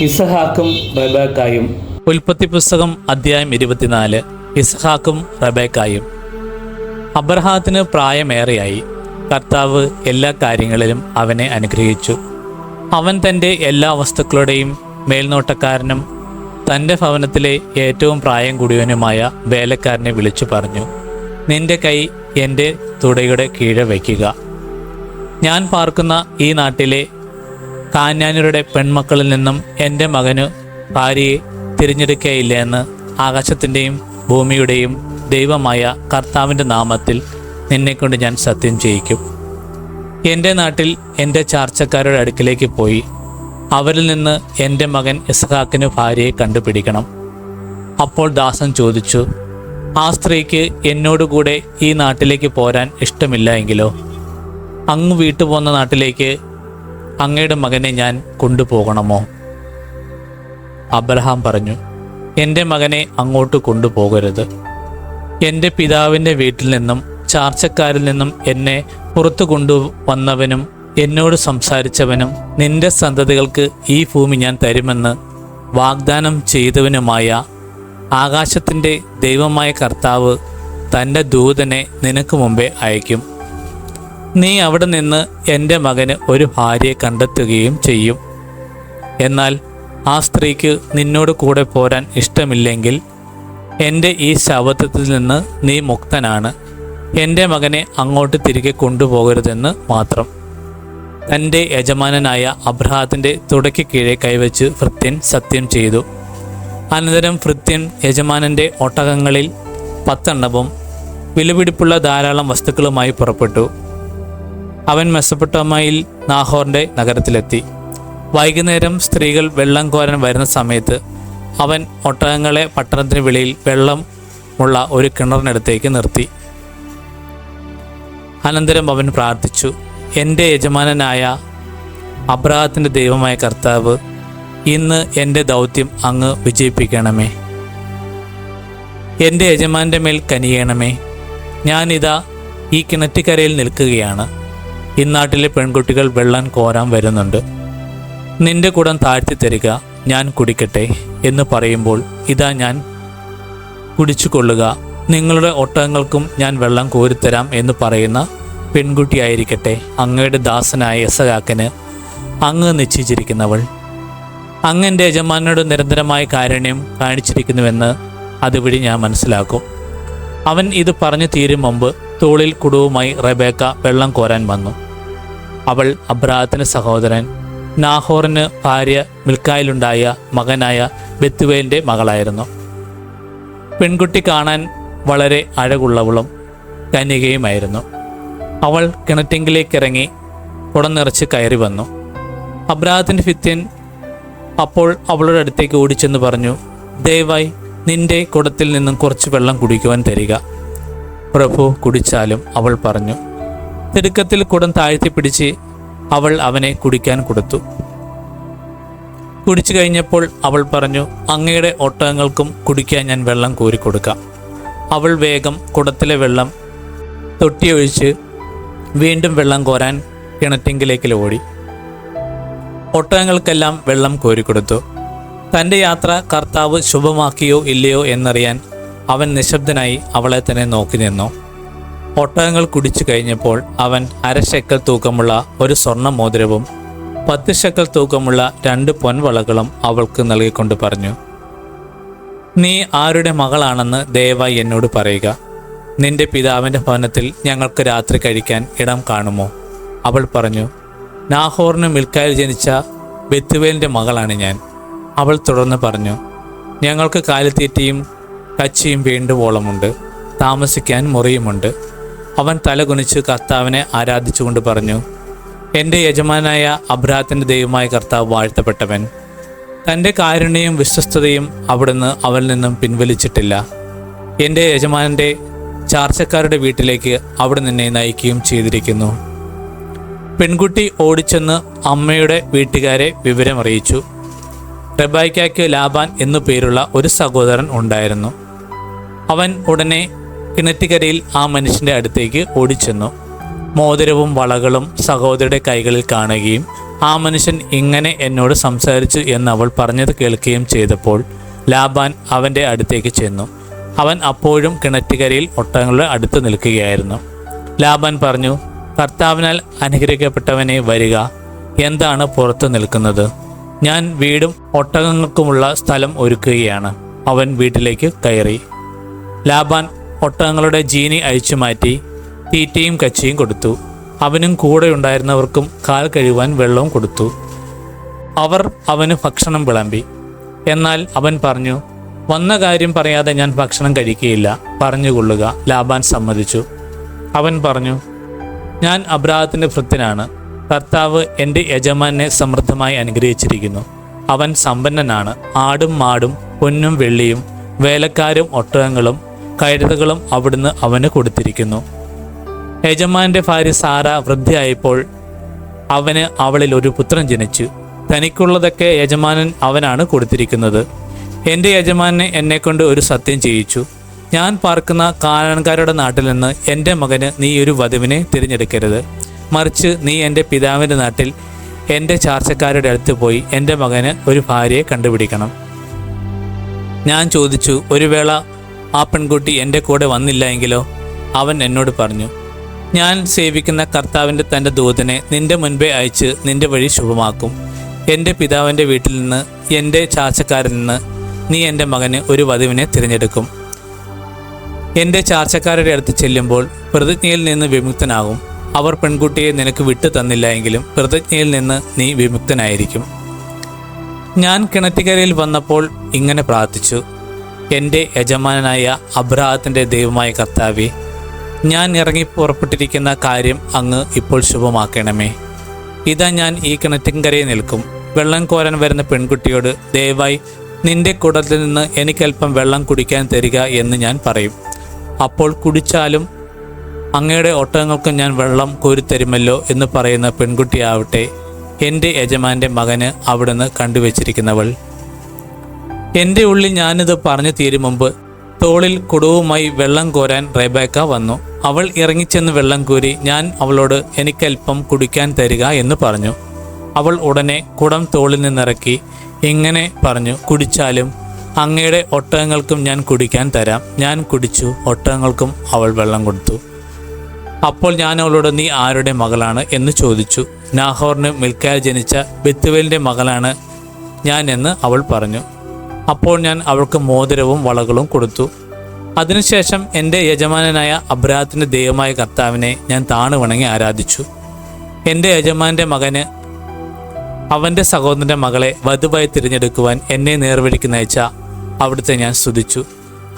ഇസഹാക്കും റബേക്കായും. ഉൽപ്പത്തി പുസ്തകം അധ്യായം ഇരുപത്തിനാല്. ഇസഹാക്കും റബേക്കായും. അബ്രഹാത്തിന് പ്രായമേറെയായി. കർത്താവ് എല്ലാ കാര്യങ്ങളിലും അവനെ അനുഗ്രഹിച്ചു. അവൻ തന്റെ എല്ലാ വസ്തുക്കളുടെയും മേൽനോട്ടക്കാരനും തന്റെ ഭവനത്തിലെ ഏറ്റവും പ്രായം കൂടിയവനുമായ വേലക്കാരനെ വിളിച്ചു പറഞ്ഞു നിന്റെ കൈ എന്റെ തുടയുടെ കീഴെ വയ്ക്കുക. ഞാൻ പാർക്കുന്ന ഈ നാട്ടിലെ കാന്യാനിയുടെ പെൺമക്കളിൽ നിന്നും എന്റെ മകന് ഭാര്യയെ തിരഞ്ഞെടുക്കുകയില്ല എന്ന് ആകാശത്തിന്റെയും ഭൂമിയുടെയും ദൈവമായ കർത്താവിന്റെ നാമത്തിൽ നിന്നെക്കൊണ്ട് ഞാൻ സത്യം ചെയ്യിക്കും. എന്റെ നാട്ടിൽ എന്റെ ചാർച്ചക്കാരുടെ അടുക്കിലേക്ക് പോയി അവരിൽ നിന്ന് എന്റെ മകൻ ഇസ്ഹാക്കിന് ഭാര്യയെ കണ്ടുപിടിക്കണം. അപ്പോൾ ദാസൻ ചോദിച്ചു ആ സ്ത്രീക്ക് എന്നോടുകൂടെ ഈ നാട്ടിലേക്ക് പോരാൻ ഇഷ്ടമില്ല എങ്കിലോ? അങ്ങ് വീട്ടുപോകുന്ന നാട്ടിലേക്ക് അങ്ങയുടെ മകനെ ഞാൻ കൊണ്ടുപോകണമോ? അബ്രഹാം പറഞ്ഞു എന്റെ മകനെ അങ്ങോട്ട് കൊണ്ടുപോകരുത്. എന്റെ പിതാവിന്റെ വീട്ടിൽ നിന്നും ചാർച്ചക്കാരിൽ നിന്നും എന്നെ പുറത്തു കൊണ്ടുവന്നവനും എന്നോട് സംസാരിച്ചവനും നിന്റെ സന്തതികൾക്ക് ഈ ഭൂമി ഞാൻ തരുമെന്ന് വാഗ്ദാനം ചെയ്തവനുമായ ആകാശത്തിന്റെ ദൈവമായ കർത്താവ് തന്റെ ദൂതനെ നിനക്ക് മുമ്പേ അയക്കും നീ അവിടെ നിന്ന് എന്റെ മകന് ഒരു ഭാര്യയെ കണ്ടെത്തുകയും ചെയ്യും. എന്നാൽ ആ സ്ത്രീക്ക് നിന്നോട് കൂടെ പോരാൻ ഇഷ്ടമില്ലെങ്കിൽ എന്റെ ഈ ശവത്തിൽ നിന്ന് നീ മുക്തനാണ്. എന്റെ മകനെ അങ്ങോട്ട് തിരികെ കൊണ്ടുപോകരുതെന്ന് മാത്രം. തന്റെ യജമാനനായ അബ്രഹാത്തിന്റെ തുടയ്ക്ക് കീഴെ കൈവച്ച് ഭൃത്യൻ സത്യം ചെയ്തു. അനന്തരം ഭൃത്യൻ യജമാനന്റെ ഒട്ടകങ്ങളിൽ പത്തെണ്ണവും വിലപിടിപ്പുള്ള ധാരാളം വസ്തുക്കളുമായി പുറപ്പെട്ടു. അവൻ മെസ്സപ്പെട്ടോമയിൽ നാഹോറിന്റെ നഗരത്തിലെത്തി. വൈകുന്നേരം സ്ത്രീകൾ വെള്ളം കോരാൻ വരുന്ന സമയത്ത് അവൻ ഒട്ടകങ്ങളെ പട്ടണത്തിന് വെളിയിൽ വെള്ളം ഉള്ള ഒരു കിണറിനടുത്തേക്ക് നിർത്തി. അനന്തരം അവൻ പ്രാർത്ഥിച്ചു എന്റെ യജമാനനായ അബ്രാഹത്തിന്റെ ദൈവമായ കർത്താവ് ഇന്ന് എന്റെ ദൗത്യം അങ്ങ് വിജയിപ്പിക്കണമേ. എന്റെ യജമാന്റെ മേൽ കനിയണമേ. ഞാനിതാ ഈ കിണറ്റിക്കരയിൽ നിൽക്കുകയാണ്. ഇന്നാട്ടിലെ പെൺകുട്ടികൾ വെള്ളം കോരാൻ വരുന്നുണ്ട്. നിന്റെ കുടം താഴ്ത്തി തരിക ഞാൻ കുടിക്കട്ടെ എന്ന് പറയുമ്പോൾ ഇതാ ഞാൻ കുടിച്ചു കൊള്ളുക നിങ്ങളുടെ ഒട്ടകങ്ങൾക്കും ഞാൻ വെള്ളം കോരിത്തരാം എന്ന് പറയുന്ന പെൺകുട്ടിയായിരിക്കട്ടെ അങ്ങയുടെ ദാസനായ യസകാക്കന് അങ്ങ് നിശ്ചയിച്ചിരിക്കുന്നവൾ. അങ്ങന്റെ യജമാനോട് നിരന്തരമായ കാരുണ്യം കാണിച്ചിരിക്കുന്നുവെന്ന് അതുവഴി ഞാൻ മനസ്സിലാക്കും. അവൻ ഇത് പറഞ്ഞു തീരും മുമ്പ് തോളിൽ കുടവുമായി റബേക്ക വെള്ളം കോരാൻ വന്നു. അവൾ അബ്രാഹത്തിന് സഹോദരൻ. നാഹോറിന് ഭാര്യ മിൽക്കായിലുണ്ടായ മകനായ ബെത്തുവേലിന്റെ മകളായിരുന്നു. പെൺകുട്ടി കാണാൻ വളരെ അഴകുള്ളവളും കന്യകയുമായിരുന്നു. അവൾ കിണറ്റിങ്കിലേക്ക് ഇറങ്ങി കുടം നിറച്ച് കയറി വന്നു. അബ്രാഹത്തിന്റെ ഫിത്യൻ അപ്പോൾ അവളുടെ അടുത്തേക്ക് ഓടിച്ചെന്ന് പറഞ്ഞു ദയവായി നിന്റെ കുടത്തിൽ നിന്നും കുറച്ച് വെള്ളം കുടിക്കുവാൻ തരിക. പ്രഭു കുടിച്ചാലും അവൾ പറഞ്ഞു. തിടുക്കത്തിൽ കുടം താഴ്ത്തി പിടിച്ച് അവൾ അവനെ കുടിക്കാൻ കൊടുത്തു. കുടിച്ചു കഴിഞ്ഞപ്പോൾ അവൾ പറഞ്ഞു അങ്ങയുടെ ഒട്ടകങ്ങൾക്കും കുടിക്കാൻ ഞാൻ വെള്ളം കോരി കൊടുക്കാം. അവൾ വേഗം കുടത്തിലെ വെള്ളം തൊട്ടിയൊഴിച്ച് വീണ്ടും വെള്ളം കോരാൻ കിണറ്റിങ്കിലേക്ക് ഓടി. ഒട്ടകങ്ങൾക്കെല്ലാം വെള്ളം കോരിക്കൊടുത്തു തന്റെ യാത്ര കർത്താവ് ശുഭമാക്കിയോ ഇല്ലയോ എന്നറിയാൻ അവൻ നിശബ്ദനായി അവളെ തന്നെ നോക്കി നിന്നു. ഒട്ടകങ്ങൾ കുടിച്ചു കഴിഞ്ഞപ്പോൾ അവൻ അരശക്കൽ തൂക്കമുള്ള ഒരു സ്വർണ മോതിരവും പത്ത് ശക്കൽ തൂക്കമുള്ള രണ്ട് പൊൻവളകളും അവൾക്ക് നൽകിക്കൊണ്ട് പറഞ്ഞു നീ ആരുടെ മകളാണെന്ന് ദയവായി എന്നോട് പറയുക. നിന്റെ പിതാവിന്റെ ഭവനത്തിൽ ഞങ്ങൾക്ക് രാത്രി കഴിക്കാൻ ഇടം കാണുമോ? അവൾ പറഞ്ഞു നാഹോറിന് മിൽക്കായിൽ ജനിച്ച ബെത്തുവേലിന്റെ മകളാണ് ഞാൻ. അവൾ തുടർന്ന് പറഞ്ഞു ഞങ്ങൾക്ക് കാലിത്തീറ്റയും കച്ചിയും വേണ്ടുവോളമുണ്ട്. താമസിക്കാൻ മുറിയുമുണ്ട്. അവൻ തലകുനിച്ച് കർത്താവിനെ ആരാധിച്ചുകൊണ്ട് പറഞ്ഞു എന്റെ യജമാനായ അബ്രാത്തിന്റെ ദൈവമായ കർത്താവ് വാഴ്ത്തപ്പെട്ടവൻ. തന്റെ കാരുണ്യവും വിശ്വസ്തതയും അവിടുന്ന് അവരിൽ നിന്നും പിൻവലിച്ചിട്ടില്ല. എന്റെ യജമാനന്റെ ചാർച്ചക്കാരുടെ വീട്ടിലേക്ക് അവിടെ നിന്നെ നയിക്കുകയും ചെയ്തിരിക്കുന്നു. പെൺകുട്ടി ഓടിച്ചെന്ന് അമ്മയുടെ വീട്ടുകാരെ വിവരമറിയിച്ചു. റബായ്ക്കാക്ക് ലാബാൻ എന്നു പേരുള്ള ഒരു സഹോദരൻ ഉണ്ടായിരുന്നു. അവൻ ഉടനെ കിണറ്റുകരയിൽ ആ മനുഷ്യന്റെ അടുത്തേക്ക് ഓടിച്ചെന്നു. മോതിരവും വളകളും സഹോദരിയുടെ കൈകളിൽ കാണുകയും ആ മനുഷ്യൻ ഇങ്ങനെ എന്നോട് സംസാരിച്ചു എന്ന് അവൾ പറഞ്ഞത് കേൾക്കുകയും ചെയ്തപ്പോൾ ലാബാൻ അവന്റെ അടുത്തേക്ക് ചെന്നു. അവൻ അപ്പോഴും കിണറ്റുകരയിൽ ഒട്ടകങ്ങളുടെ അടുത്ത് നിൽക്കുകയായിരുന്നു. ലാബാൻ പറഞ്ഞു കർത്താവിനാൽ അനുഗ്രഹിക്കപ്പെട്ടവനെ വരിക. എന്താണ് പുറത്തു നിൽക്കുന്നത്? ഞാൻ വീടും ഒട്ടകങ്ങൾക്കുമുള്ള സ്ഥലം ഒരുക്കുകയാണ്. അവൻ വീട്ടിലേക്ക് കയറി. ലാബാൻ ഒട്ടകങ്ങളുടെ ജീനി അഴിച്ചു മാറ്റി തീറ്റയും കച്ചിയും കൊടുത്തു. അവനും കൂടെ ഉണ്ടായിരുന്നവർക്കും കാൽ കഴുവാൻ വെള്ളവും കൊടുത്തു. അവർ അവന് ഭക്ഷണം വിളമ്പി. എന്നാൽ അവൻ പറഞ്ഞു വന്ന കാര്യം പറയാതെ ഞാൻ ഭക്ഷണം കഴിക്കുകയില്ല. പറഞ്ഞുകൊള്ളുക ലാബാൻ സമ്മതിച്ചു. അവൻ പറഞ്ഞു ഞാൻ അബ്രാഹത്തിന്റെ ഭൃത്യനാണ്. കർത്താവ് എന്റെ യജമാനെ സമൃദ്ധമായി അനുഗ്രഹിച്ചിരിക്കുന്നു. അവൻ സമ്പന്നനാണ്. ആടും മാടും പൊന്നും വെള്ളിയും വേലക്കാരും ഒട്ടകങ്ങളും കഴുതകളും അവിടുന്ന് അവന് കൊടുത്തിരിക്കുന്നു. യജമാന്റെ ഭാര്യ സാറ വൃദ്ധയായപ്പോൾ അവന് അവളിൽ ഒരു പുത്രൻ ജനിച്ചു. തനിക്കുള്ളതൊക്കെ യജമാനൻ അവനാണ് കൊടുത്തിരിക്കുന്നത്. എന്റെ യജമാനെ എന്നെക്കൊണ്ട് ഒരു സത്യം ചെയ്യിച്ചു. ഞാൻ പാർക്കുന്ന കാനൻകാരുടെ നാട്ടിൽ നിന്ന് എന്റെ മകന് നീ ഒരു വധുവിനെ തിരഞ്ഞെടുക്കരുത്. മറിച്ച് നീ എന്റെ പിതാവിന്റെ നാട്ടിൽ എന്റെ ചാർച്ചക്കാരുടെ അടുത്ത് പോയി എന്റെ മകന് ഒരു ഭാര്യയെ കണ്ടുപിടിക്കണം. ഞാൻ ചോദിച്ചു ഒരു വേള ആ പെൺകുട്ടി എന്റെ കൂടെ വന്നില്ല എങ്കിലോ? അവൻ എന്നോട് പറഞ്ഞു ഞാൻ സേവിക്കുന്ന കർത്താവിന്റെ തന്റെ ദൂതനെ നിന്റെ മുൻപേ അയച്ച് നിന്റെ വഴി ശുഭമാക്കും. എന്റെ പിതാവിന്റെ വീട്ടിൽ നിന്ന് എന്റെ ചാർച്ചക്കാരിൽ നിന്ന് നീ എന്റെ മകന് ഒരു വധുവിനെ തിരഞ്ഞെടുക്കും. എന്റെ ചാർച്ചക്കാരുടെ അടുത്ത് ചെല്ലുമ്പോൾ പ്രതിജ്ഞയിൽ നിന്ന് വിമുക്തനാകും. അവർ പെൺകുട്ടിയെ നിനക്ക് വിട്ടു തന്നില്ല എങ്കിലും പ്രതിജ്ഞയിൽ നിന്ന് നീ വിമുക്തനായിരിക്കും. ഞാൻ കിണറ്റുകരയിൽ വന്നപ്പോൾ ഇങ്ങനെ പ്രാർത്ഥിച്ചു എന്റെ യജമാനായ അബ്രാഹത്തിന്റെ ദൈവമായ കർത്താവെ ഞാൻ ഇറങ്ങി പുറപ്പെട്ടിരിക്കുന്ന കാര്യം അങ്ങ് ഇപ്പോൾ ശുഭമാക്കണമേ. ഇതാ ഞാൻ ഈ കിണറ്റിൻകരയിൽ നിൽക്കും. വെള്ളം കോരാൻ വരുന്ന പെൺകുട്ടിയോട് ദയവായി നിന്റെ കുടത്തിൽ നിന്ന് എനിക്കല്പം വെള്ളം കുടിക്കാൻ തരിക എന്ന് ഞാൻ പറയും. അപ്പോൾ കുടിച്ചാലും അങ്ങയുടെ ഒട്ടകങ്ങൾക്കും ഞാൻ വെള്ളം കോരിത്തരുമല്ലോ എന്ന് പറയുന്ന പെൺകുട്ടിയാവട്ടെ എന്റെ യജമാന്റെ മകന് അവിടുന്ന് കണ്ടുവച്ചിരിക്കുന്നവൾ. എന്റെ ഉള്ളിൽ ഞാനിത് പറഞ്ഞു തീരും മുമ്പ് തോളിൽ കുടവുമായി വെള്ളം കോരാൻ റെബേക്ക വന്നു. അവൾ ഇറങ്ങിച്ചെന്ന് വെള്ളം കോരി ഞാൻ അവളോട് എനിക്കല്പം കുടിക്കാൻ തരിക എന്ന് പറഞ്ഞു. അവൾ ഉടനെ കുടം തോളിൽ നിന്നിറക്കി ഇങ്ങനെ പറഞ്ഞു കുടിച്ചാലും അങ്ങയുടെ ഒട്ടകങ്ങൾക്കും ഞാൻ കുടിക്കാൻ തരാം. ഞാൻ കുടിച്ചു ഒട്ടകങ്ങൾക്കും അവൾ വെള്ളം കൊടുത്തു. അപ്പോൾ ഞാൻ അവളോട് നീ ആരുടെ മകളാണ്? എന്ന് ചോദിച്ചു. നാഹോറിന് മിൽക്കാൽ ജനിച്ച ബെത്തുവേലിന്റെ മകളാണ് ഞാൻ എന്ന് അവൾ പറഞ്ഞു. അപ്പോൾ ഞാൻ അവൾക്ക് മോതിരവും വളകളും കൊടുത്തു. അതിനുശേഷം എന്റെ യജമാനനായ അബ്രാഹത്തിന്റെ ദൈവമായ കർത്താവിനെ ഞാൻ താണു വണങ്ങി ആരാധിച്ചു. എന്റെ യജമാന്റെ മകന് അവന്റെ സഹോദരന്റെ മകളെ വധുവായി തിരഞ്ഞെടുക്കുവാൻ എന്നെ നേർവഴിക്ക് നയിച്ച അവിടുത്തെ ഞാൻ സ്തുതിച്ചു.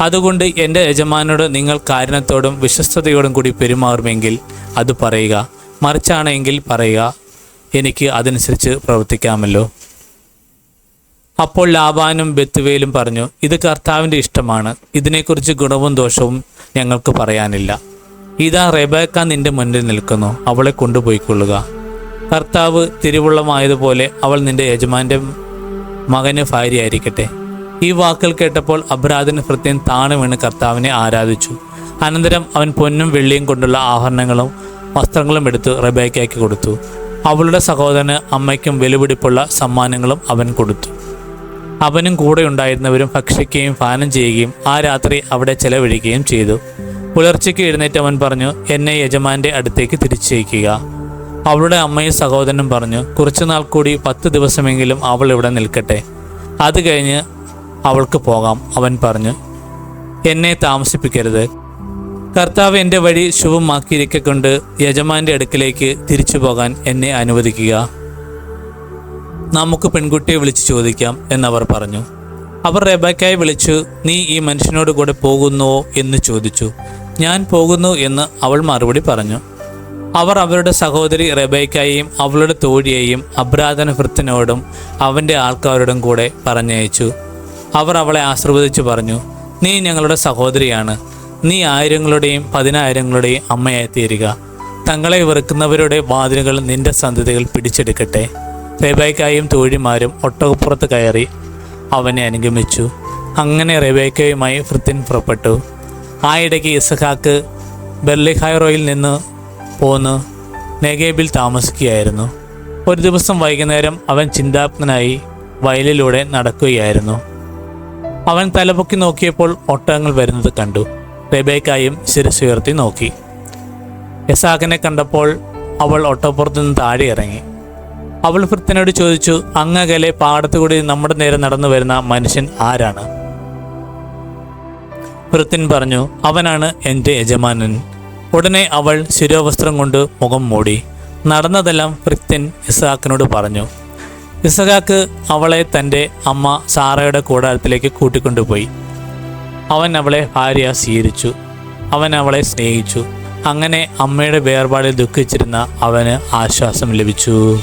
അതുകൊണ്ട് എന്റെ യജമാനോട് നിങ്ങൾ കാരണത്തോടും വിശ്വസ്തയോടും കൂടി പെരുമാറുമെങ്കിൽ അത് പറയുക മറിച്ചാണെങ്കിൽ പറയുക എനിക്ക് അതനുസരിച്ച് പ്രവർത്തിക്കാമല്ലോ. അപ്പോൾ ലാബാനും ബെത്തുവേലും പറഞ്ഞു ഇത് കർത്താവിന്റെ ഇഷ്ടമാണ്. ഇതിനെക്കുറിച്ച് ഗുണവും ദോഷവും ഞങ്ങൾക്ക് പറയാനില്ല. ഇതാ റെബേക്ക നിന്റെ മുന്നിൽ നിൽക്കുന്നു. അവളെ കൊണ്ടുപോയിക്കൊള്ളുക. കർത്താവ് തിരുവുള്ളമായതുപോലെ അവൾ നിന്റെ യജമാന്റെ മകന് ഭാര്യയായിരിക്കട്ടെ. ഈ വാക്കുകൾ കേട്ടപ്പോൾ അബ്രാദിന് ഭൃത്യൻ താണു വീണ് കർത്താവിനെ ആരാധിച്ചു. അനന്തരം അവൻ പൊന്നും വെള്ളിയും കൊണ്ടുള്ള ആഭരണങ്ങളും വസ്ത്രങ്ങളും എടുത്ത് റബേക്കയ്ക്ക് കൊടുത്തു. അവളുടെ സഹോദരന് അമ്മയ്ക്കും വിലപിടിപ്പുള്ള സമ്മാനങ്ങളും അവൻ കൊടുത്തു. അവനും കൂടെ ഉണ്ടായിരുന്നവരും ഭക്ഷിക്കുകയും പാനം ചെയ്യുകയും ആ രാത്രി അവിടെ ചെലവഴിക്കുകയും ചെയ്തു. പുലർച്ചയ്ക്ക് എഴുന്നേറ്റ് അവൻ പറഞ്ഞു എന്നെ യജമാന്റെ അടുത്തേക്ക് തിരിച്ചയക്കുക. അവളുടെ അമ്മയും സഹോദരനും പറഞ്ഞു കുറച്ചുനാൾ കൂടി പത്ത് ദിവസമെങ്കിലും അവൾ ഇവിടെ നിൽക്കട്ടെ. അത് കഴിഞ്ഞ് അവൾക്ക് പോകാം അവൻ പറഞ്ഞു. എന്നെ താമസിപ്പിക്കരുത്. കർത്താവ് എന്റെ വഴി ശുഭമാക്കിയിരിക്കൊണ്ട് യജമാന്റെ അടുക്കിലേക്ക് തിരിച്ചു പോകാൻ എന്നെ അനുവദിക്കുക. നമുക്ക് പെൺകുട്ടിയെ വിളിച്ച് ചോദിക്കാം എന്നവർ പറഞ്ഞു. അവർ റെബക്കായി വിളിച്ചു നീ ഈ മനുഷ്യനോട് കൂടെ പോകുന്നുവോ എന്ന് ചോദിച്ചു. ഞാൻ പോകുന്നു എന്ന് അവൾ മറുപടി പറഞ്ഞു. അവർ അവരുടെ സഹോദരി റെബേക്കായെയും അവളുടെ തോഴിയെയും അബ്രാധന ഭൃത്തിനോടും അവന്റെ ആൾക്കാരോടും കൂടെ പറഞ്ഞയച്ചു. അവർ അവളെ ആശീർവദിച്ചു പറഞ്ഞു നീ ഞങ്ങളുടെ സഹോദരിയാണ്. നീ ആയിരങ്ങളുടെയും പതിനായിരങ്ങളുടെയും അമ്മയായി തീരുക. തങ്ങളെ വെറുക്കുന്നവരുടെ വാതിലുകൾ നിന്റെ സന്തതികൾ പിടിച്ചെടുക്കട്ടെ. റെബേക്കായും തോഴിമാരും ഒട്ടകപ്പുറത്ത് കയറി അവനെ അനുഗമിച്ചു. അങ്ങനെ റെബേക്കയുമായി ഫൃത്തിൻ പുറപ്പെട്ടു. ആ ഇടയ്ക്ക് ഇസഹാക്ക് ബെർലിഹൈറോയിൽ നിന്ന് പോന്ന് നെഗേബിൽ താമസിക്കുകയായിരുന്നു. ഒരു ദിവസം വൈകുന്നേരം അവൻ ചിന്താത്മനായി വയലിലൂടെ നടക്കുകയായിരുന്നു. അവൻ തലപൊക്കി നോക്കിയപ്പോൾ ഒട്ടകങ്ങൾ വരുന്നത് കണ്ടു. റെബേക്കായും ശിരസുയർത്തി നോക്കി. എസാഖിനെ കണ്ടപ്പോൾ അവൾ ഒട്ടപ്പുറത്തു നിന്ന് താഴെ ഇറങ്ങി. അവൾ ഭൃത്യനോട് ചോദിച്ചു അങ്ങകലെ പാടത്തുകൂടി നമ്മുടെ നേരെ നടന്നു വരുന്ന മനുഷ്യൻ ആരാണ്? ഭൃത്യൻ പറഞ്ഞു അവനാണ് എന്റെ യജമാനൻ. ഉടനെ അവൾ ശിരോവസ്ത്രം കൊണ്ട് മുഖം മൂടി. നടന്നതെല്ലാം ഭൃത്യൻ ഇസഹാക്കിനോട് പറഞ്ഞു. ഇസഹാക്ക് അവളെ തന്റെ അമ്മ സാറയുടെ കൂടാരത്തിലേക്ക് കൂട്ടിക്കൊണ്ടുപോയി. അവൻ അവളെ ഭാര്യ സ്വീകരിച്ചു. അവൻ അവളെ സ്നേഹിച്ചു. അങ്ങനെ അമ്മയുടെ വേർപാടിൽ ദുഃഖിച്ചിരുന്ന അവന് ആശ്വാസം ലഭിച്ചു.